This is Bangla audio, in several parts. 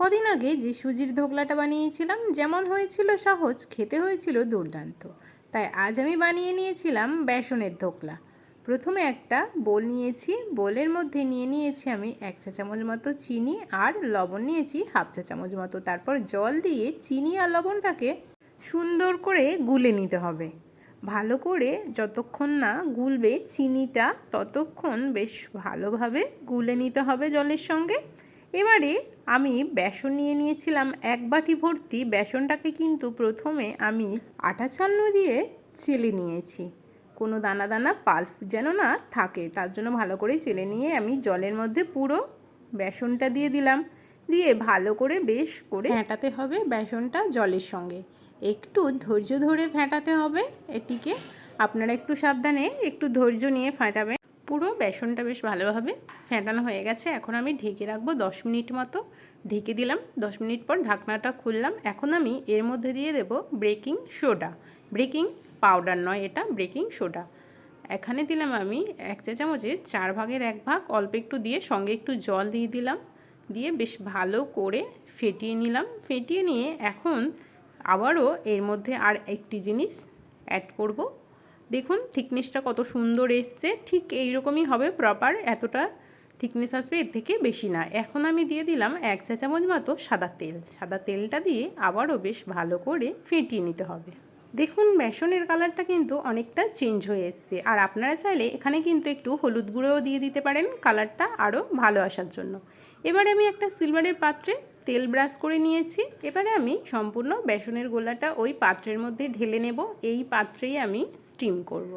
কদিন আগে যে সুজির ধোকলাটা বানিয়েছিলাম, যেমন হয়েছিল সহজ, খেতে হয়েছিল দুর্দান্ত। তাই আজ আমি বানিয়ে নিয়েছিলাম বেসনের ধোকলা। প্রথমে একটা বোল নিয়েছি, বোলের মধ্যে নিয়ে নিয়েছি আমি এক চা চামচ মতো চিনি আর লবণ নিয়েছি হাফ চা চামচ মতো। তারপর জল দিয়ে চিনি আর লবণটাকে সুন্দর করে গুলে নিতে হবে। ভালো করে যতক্ষণ না গুলবে, চিনিটা ততক্ষণ বেশ ভালোভাবে গুলে নিতে হবে জলের সঙ্গে। এবারে আমি বেসন নিয়ে নিয়েছিলাম এক বাটি ভর্তি। বেসনটাকে কিন্তু প্রথমে আমি আটা চালনো দিয়ে চেলে নিয়েছি। কোনো দানা দানা, পাল্প যেন না থাকে, তার জন্য ভালো করে চেলে নিয়ে আমি জলের মধ্যে পুরো বেসনটা দিয়ে দিলাম। দিয়ে ভালো করে বেশ করে ফেটাতে হবে বেসনটা জলের সঙ্গে। একটু ধৈর্য ধরে ফেটাতে হবে এটিকে। আপনারা একটু সাবধানে একটু ধৈর্য নিয়ে ফাটাবেন। পুরো বেসনটা বেশ ভালোভাবে ফেটানো হয়ে গেছে। এখন আমি ঢেকে রাখব দশ মিনিট মতো। ঢেকে দিলাম, দশ মিনিট পর ঢাকনাটা খুললাম। এখন আমি এর মধ্যে দিয়ে দেব ব্রেকিং সোডা। ব্রেকিং পাউডার নয় এটা, ব্রেকিং সোডা। এখানে দিলাম আমি এক চা চামচে চার ভাগের এক ভাগ, অল্প একটু দিয়ে সঙ্গে একটু জল দিয়ে দিলাম। দিয়ে বেশ ভালো করে ফেটিয়ে নিলাম। ফেটিয়ে নিয়ে এখন আবারও এর মধ্যে আর একটি জিনিস অ্যাড করব। দেখুন থিকনেসটা কত সুন্দর এসছে। ঠিক এইরকমই হবে প্রপার এতটা থিকনেস আসবে এর থেকে বেশি না। এখন আমি দিয়ে দিলাম এক চা চামচ মতো সাদা তেল। সাদা তেলটা দিয়ে আবারও বেশ ভালো করে ফেটিয়ে নিতে হবে। দেখুন, বেসনের কালারটা কিন্তু অনেকটা চেঞ্জ হয়ে এসছে। আর আপনারা চাইলে এখানে কিন্তু একটু হলুদ গুঁড়োও দিয়ে দিতে পারেন। কালারটা আরও ভালো আসার জন্য। এবারে আমি একটা সিলভারের পাত্রে তেল ব্রাশ করে নিয়েছি। এবারে আমি সম্পূর্ণ বেসনের গোলাটা ওই পাত্রের মধ্যে ঢেলে নেব। এই পাত্রেই আমি স্টিম করব।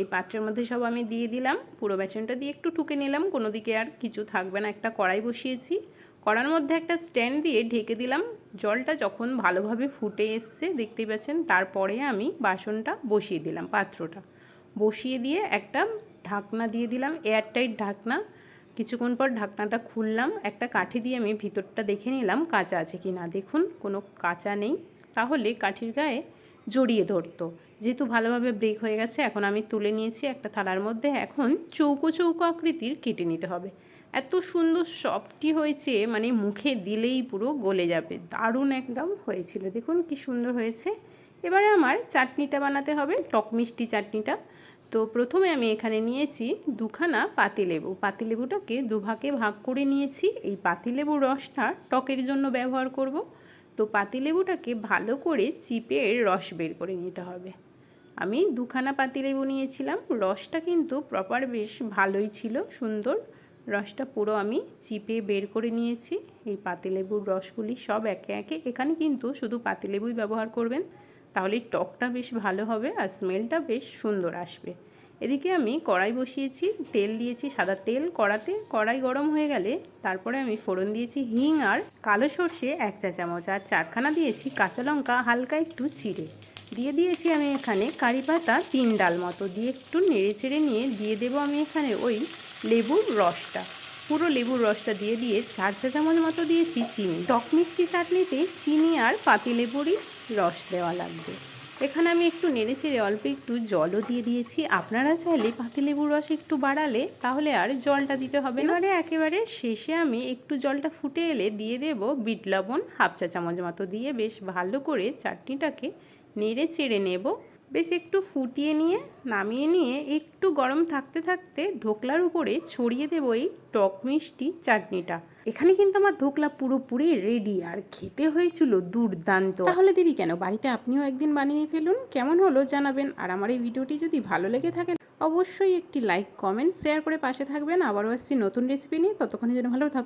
এই পাত্রের মধ্যে সব আমি দিয়ে দিলাম, পুরো বেসনটা দিয়ে একটু টুকে নিলাম, কোনো দিকে আর কিছু থাকবে না, একটা কড়াই বসিয়েছি। কড়ার মধ্যে একটা স্ট্যান্ড দিয়ে ঢেকে দিলাম, জলটা যখন ভালোভাবে ফুটে এসছে, দেখতেই পাচ্ছেন, তারপরে আমি বাসনটা বসিয়ে দিলাম, পাত্রটা। বসিয়ে দিয়ে একটা ঢাকনা দিয়ে দিলাম এয়ারটাইট ঢাকনা। কিছুক্ষণ পর ঢাকনাটা খুললাম, একটা কাঠি দিয়ে আমি ভিতরটা দেখে নিলাম, কাঁচা আছে কি না দেখুন, কোনো কাঁচা নেই। তাহলে কাঠির গায়ে জড়িয়ে ধরতো। যেহেতু ভালোভাবে ব্রেক হয়ে গেছে, এখন আমি তুলে নিয়েছি একটা থালার মধ্যে। এখন চৌকো চৌকো আকৃতির কেটে নিতে হবে। এত সুন্দর সফটি হয়েছে মানে মুখে দিলেই পুরো গলে যাবে। দারুণ একদম হয়েছিল। দেখুন কি সুন্দর হয়েছে। এবারে আমার চাটনিটা বানাতে হবে, টক মিষ্টি চাটনিটা। তো প্রথমে আমি এখানে নিয়েছি দুখানা পাতিলেবু পাতিলেবুটাকে দুভাগে ভাগ করে নিয়েছি। এই পাতিলেবুর রসটা টকের জন্য ব্যবহার করব। তো পাতিলেবুটাকে ভালো করে চিপে রস বের করে নিতে হবে। আমি দুখানা পাতিলেবু নিয়েছিলাম, রসটা কিন্তু প্রপার বেশ ভালোই ছিল, সুন্দর। রসটা পুরো আমি চিপে বের করে নিয়েছি। এই পাতিলেবুর রসগুলি সব একে একে, এখানে কিন্তু শুধু পাতিলেবুই ব্যবহার করবেন। তাহলে টকটা বেশ ভালো হবে আর স্মেলটা বেশ সুন্দর আসবে। এদিকে আমি কড়াই বসিয়েছি, তেল দিয়েছি সাদা তেল কড়াতে। কড়াই গরম হয়ে গেলে তারপরে আমি ফোড়ন দিয়েছি হিং আর কালো সর্ষে এক চা চামচ আর চারখানা দিয়েছি কাঁচা লঙ্কা হালকা একটু চিড়ে। দিয়ে দিয়েছি আমি এখানে কারি পাতা তিন ডাল মতো। দিয়ে একটু নেড়ে চেড়ে নিয়ে দিয়ে দেবো আমি এখানে ওই লেবুর রসটা। পুরো লেবুর রসটা দিয়ে দিয়ে চার চা চামচ মতো দিয়েছি চিনি। টক মিষ্টি চাটনিতে চিনি আর পাতি লেবুরই রস দেওয়া লাগবে। এখানে আমি একটু নেড়ে চেড়ে অল্প একটু জলও দিয়ে দিয়েছি। আপনারা চাইলে পাতি লেবুর রস একটু বাড়ালে তাহলে আর জলটা দিতে হবে এবারে একেবারে শেষে আমি একটু জলটা ফুটে এলে দিয়ে দেব বিট লবণ, হাফ চা চামচ মতো দিয়ে বেশ ভালো করে চাটনিটাকে নেড়ে চেড়ে নেব। বেশ একটু ফুটিয়ে নিয়ে, নামিয়ে নিয়ে একটু গরম থাকতে থাকতে ঢোকলার উপরে ছড়িয়ে দেবো এই টক মিষ্টি চাটনিটা। এখানে কিন্তু আমার ধোকলা পুরোপুরি রেডি আর খেতে হয়েছিল দুর্দান্ত। তাহলে দিদি কেন? বাড়িতে আপনিও একদিন বানিয়ে ফেলুন, কেমন হলো জানাবেন। আর আমার এই ভিডিওটি যদি ভালো লেগে থাকে, অবশ্যই একটি লাইক কমেন্ট শেয়ার করে পাশে থাকবেন। আবারও আসছি নতুন রেসিপি নিয়ে, ততক্ষণের যেন ভালো থাকুন।